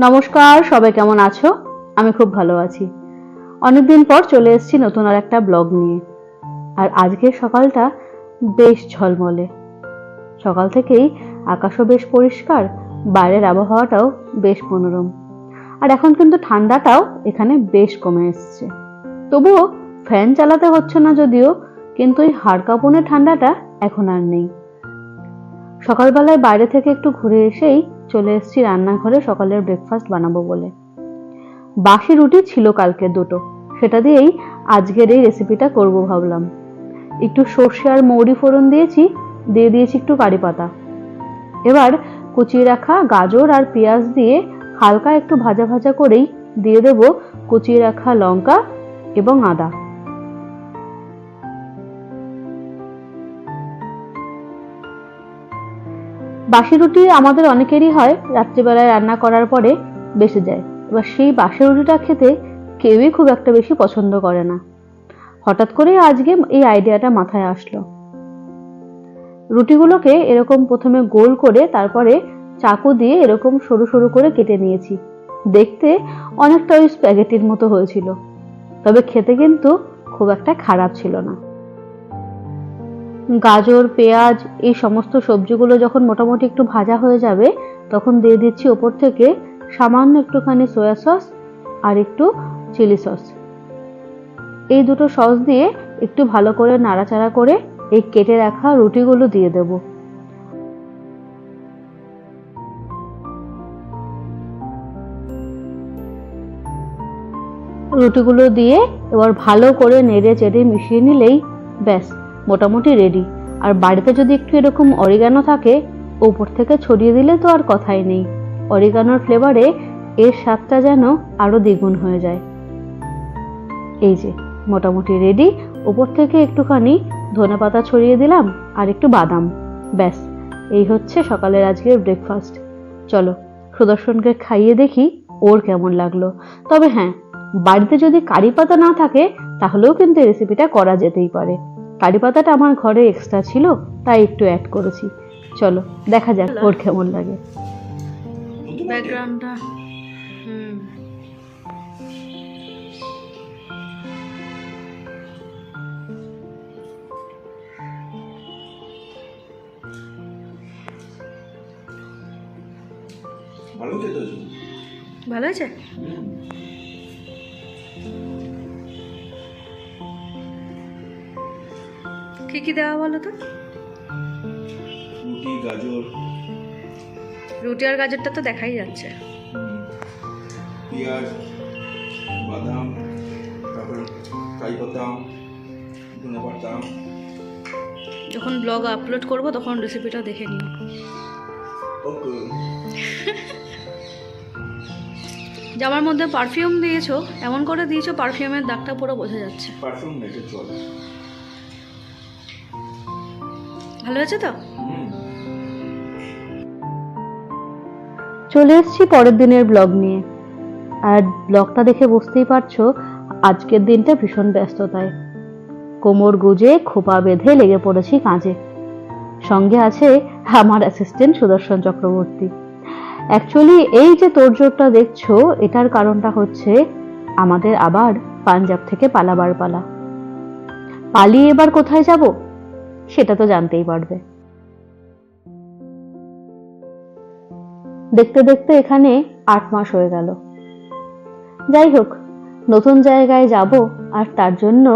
নমস্কার, সবাই কেমন আছো? আমি খুব ভালো আছি। অনেকদিন পর চলে এসেছি নতুন আর একটা ব্লগ নিয়ে। আর আজকের সকালটা বেশ ঝলমলে। সকাল থেকেই আকাশও বেশ পরিষ্কার, বাইরের আবহাওয়াটাও বেশ মনোরম। আর এখন কিন্তু ঠান্ডাটাও এখানে বেশ কমে এসছে। তবুও ফ্যান চালাতে হচ্ছে না যদিও, কিন্তু ওই হাড় কাঁপুনের ঠান্ডাটা এখন আর নেই। সকালবেলায় বাইরে থেকে একটু ঘুরে এসেই চলে এসেছি রান্নাঘরে, সকালের ব্রেকফাস্ট বানাবো বলে। বাসি রুটি ছিল কালকে দুটো। সেটা দিয়েই আজকের এই রেসিপিটা করব ভাবলাম। একটু সর্ষে আর মৌরি ফোড়ন দিয়েছি, দিয়ে দিয়েছি একটু কারি পাতা। এবার কুচিয়ে রাখা গাজর আর পেঁয়াজ দিয়ে হালকা একটু ভাজা ভাজা করেই দিয়ে দেব কুচিয়ে রাখা লঙ্কা এবং আদা। বাসি রুটি আমাদের অনেকেরই হয়, রাত্রিবেলায় রান্না করার পরে বেঁচে যায়। এবার সেই বাসি রুটিটা খেতে কেউই খুব একটা বেশি পছন্দ করে না। হঠাৎ করে আজকে এই আইডিয়াটা মাথায় আসলো। রুটিগুলোকে এরকম প্রথমে গোল করে তারপরে চাকু দিয়ে এরকম সরু সরু করে কেটে নিয়েছি। দেখতে অনেকটা ওই স্প্যাগেটির মতো হয়েছিল। তবে খেতে কিন্তু খুব একটা খারাপ ছিল না। গাজর, পেঁয়াজ, এই সমস্ত সবজিগুলো যখন মোটামুটি একটু ভাজা হয়ে যাবে, তখন দিয়ে দিচ্ছি ওপর থেকে সামান্য একটুখানি সয়া সস আর একটু চিলি সস এই দুটো সস দিয়ে একটু ভালো করে নাড়াচাড়া করে এই কেটে রাখা রুটিগুলো দিয়ে দেব। রুটিগুলো দিয়ে এবার ভালো করে নেড়ে চেড়ে মিশিয়ে নিলেই ব্যাস। মোটামুটি রেডি আর বাড়িতে যদি একটু এরকম অরিগানো থাকে, উপর থেকে ছড়িয়ে দিলে তো আর কথাই নেই। অরিগানোর ফ্লেভারে এর স্বাদটা যেন আরও দ্বিগুণ হয়ে যায়। এই যে, মোটামুটি রেডি উপর থেকে একটুখানি ধনে পাতা ছড়িয়ে দিলাম, আর একটু বাদাম। ব্যাস, এই হচ্ছে সকালের আজকের ব্রেকফাস্ট চলো, সুদর্শনকে খাইয়ে দেখি ওর কেমন লাগল। তবে হ্যাঁ বাড়িতে যদি কারি পাতা না থাকে, তাহলেও কিন্তু এই রেসিপিটা করা যেতেই পারে। কারি পাতাটা আমার ঘরে এক্সট্রা ছিল তাই একটু অ্যাড করেছি। চলো দেখা যাক ওর কেমন লাগে। ব্যাকগ্রাউন্ডটা হুম। ভালো খেতে কি কি দেওয়া বলো তো? রুটি গাজর। রুটি আর গাজরটা তো দেখাই যাচ্ছে। পেঁয়াজ বাদাম তারপরে কাই পাতা ধনে পাতা। যখন ব্লগ আপলোড করব তখন রেসিপিটা দেখে নিই ওকে। জামার মধ্যে পারফিউম দিয়েছ এমন করে দিয়েছ পারফিউমের দাগটা পুরো বোঝা যাচ্ছে। পারফিউম মেখে চলে ভালো হয়েছে তো? চলে এসেছি পরের দিনের ব্লগ নিয়ে। আর ব্লগটা দেখে বুঝতেই পারছ, আজকের দিনটা ভীষণ ব্যস্ততায়। কোমর গুজে, খোপা বেঁধে লেগে পড়েছি কাজে। সঙ্গে আছে আমার অ্যাসিস্ট্যান্ট সুদর্শন চক্রবর্তী। অ্যাকচুয়ালি এই যে তোড়জোড়টা দেখছ, এটার কারণটা হচ্ছে আমাদের আবার পাঞ্জাব থেকে পালাবার পালা। পালিয়ে এবার কোথায় যাব? সেটা তো জানতেই পারবে। দেখতে দেখতে এখানে আট মাস হয়ে গেল। যাই হোক, নতুন জায়গায় যাব আর তার জন্য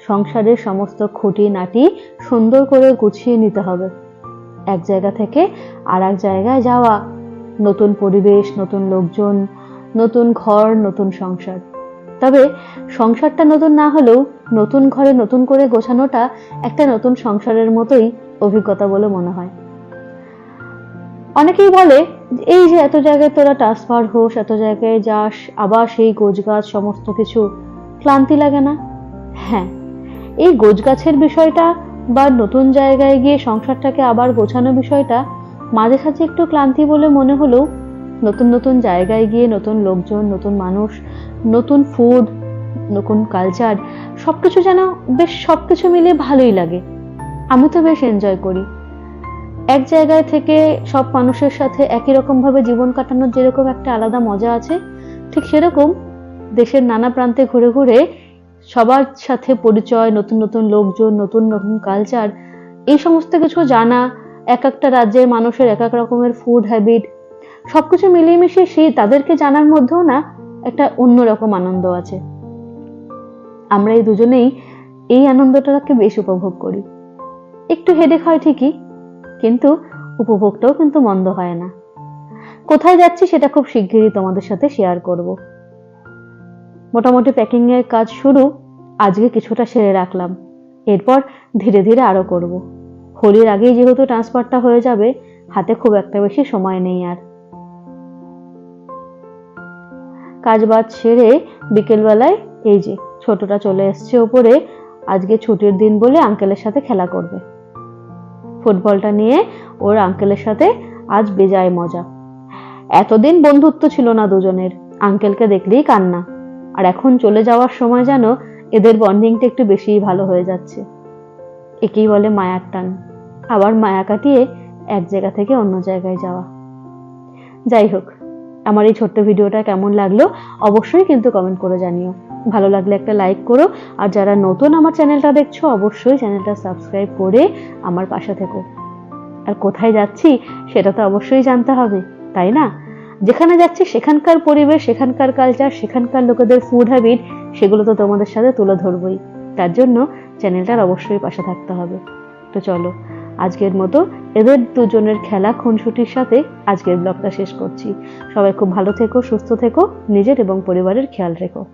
সংসারের সমস্ত খুঁটিনাটি সুন্দর করে গুছিয়ে নিতে হবে। এক জায়গা থেকে আর এক জায়গায় যাওয়া, নতুন পরিবেশ, নতুন লোকজন, নতুন ঘর, নতুন সংসার। তবে সংসারটা নতুন না হলেও নতুন ঘরে নতুন করে গোছানোটা একটা নতুন সংসারের মতোই অভিজ্ঞতা বলে মনে হয়। অনেকেই বলে এই যে এত জায়গায় তোরা ট্রান্সফার হোস, এত জায়গায় যাস, আবার সেই গোছগাছ সমস্ত কিছু ক্লান্তি লাগে না? হ্যাঁ এই গোছগাছের বিষয়টা বা নতুন জায়গায় গিয়ে সংসারটাকে আবার গোছানো বিষয়টা মাঝে সাঝে একটু ক্লান্তি বলে মনে হলেও নতুন নতুন জায়গায় গিয়ে নতুন লোকজন, নতুন মানুষ, নতুন ফুড নতুন কালচার সব কিছু যেন বেশ সবকিছু মিলিয়ে ভালোই লাগে। আমি তো বেশ এনজয় করি। এক জায়গায় থেকে সব মানুষের সাথে একই রকমভাবে জীবন কাটানোর যেরকম একটা আলাদা মজা আছে, ঠিক সেরকম দেশের নানা প্রান্তে ঘুরে ঘুরে সবার সাথে পরিচয়, নতুন নতুন লোকজন, নতুন নতুন কালচার এই সমস্ত কিছু জানা, এক একটা রাজ্যের মানুষের এক এক রকমের ফুড হ্যাবিট সবকিছু মিলিয়ে মিশিয়ে সেই তাদেরকে জানার মধ্যেও না একটা অন্যরকম আনন্দ আছে। আমরা এই দুজনেই এই আনন্দটাকে বেশ উপভোগ করি। একটু হেডেক হয় ঠিকই, কিন্তু উপভোগটাও কিন্তু মন্দ হয় না। কোথায় যাচ্ছি সেটা খুব শিগগিরই তোমাদের সাথে শেয়ার করব। মোটামুটি প্যাকিং এর কাজ শুরু, আজকে কিছুটা সেরে রাখলাম। এরপর ধীরে ধীরে আরও করব। হোলির আগেই যেহেতু ট্রান্সফারটা হয়ে যাবে, হাতে খুব একটা বেশি সময় নেই আর। কাজ বাজ সেরে বিকেলবেলায় এই যে ছোটটা চলে এসছে ওপরে আজকে ছুটির দিন বলে আঙ্কেলের সাথে খেলা করবে। ফুটবলটা নিয়ে ওর আঙ্কেলের সাথে আজ বেজায় মজা। এতদিন বন্ধুত্ব ছিল না দুজনের, আঙ্কেলকে দেখলেই কান্না। আর এখন চলে যাওয়ার সময় যেন এদের বন্ডিংটা একটু বেশিই ভালো হয়ে যাচ্ছে। একেই বলে মায়ার টান। আবার মায়া কাটিয়ে এক জায়গা থেকে অন্য জায়গায় যাওয়া। যাই হোক আমার এই ছোট্ট ভিডিওটা কেমন লাগল অবশ্যই কিন্তু কমেন্ট করে জানিও। ভালো লাগলে একটা লাইক করো, আর যারা নতুন আমার চ্যানেলটা দেখছ, অবশ্যই চ্যানেলটা সাবস্ক্রাইব করে আমার পাশে থেকো। আর কোথায় যাচ্ছি সেটা তো অবশ্যই জানতে হবে, তাই না? যেখানে যাচ্ছি সেখানকার পরিবেশ, সেখানকার কালচার সেখানকার লোকেদের ফুড হ্যাবিট সেগুলো তো তোমাদের সাথে তুলে ধরবই। তার জন্য চ্যানেলটার অবশ্যই পাশে থাকতে হবে। তো চলো, আজকের মতো এদের দুজনের খেলা খুনসুটির সাথে আজকের ব্লগটা শেষ করছি। সবাই খুব ভালো থেকো, সুস্থ থেকো, নিজের এবং পরিবারের খেয়াল রেখো।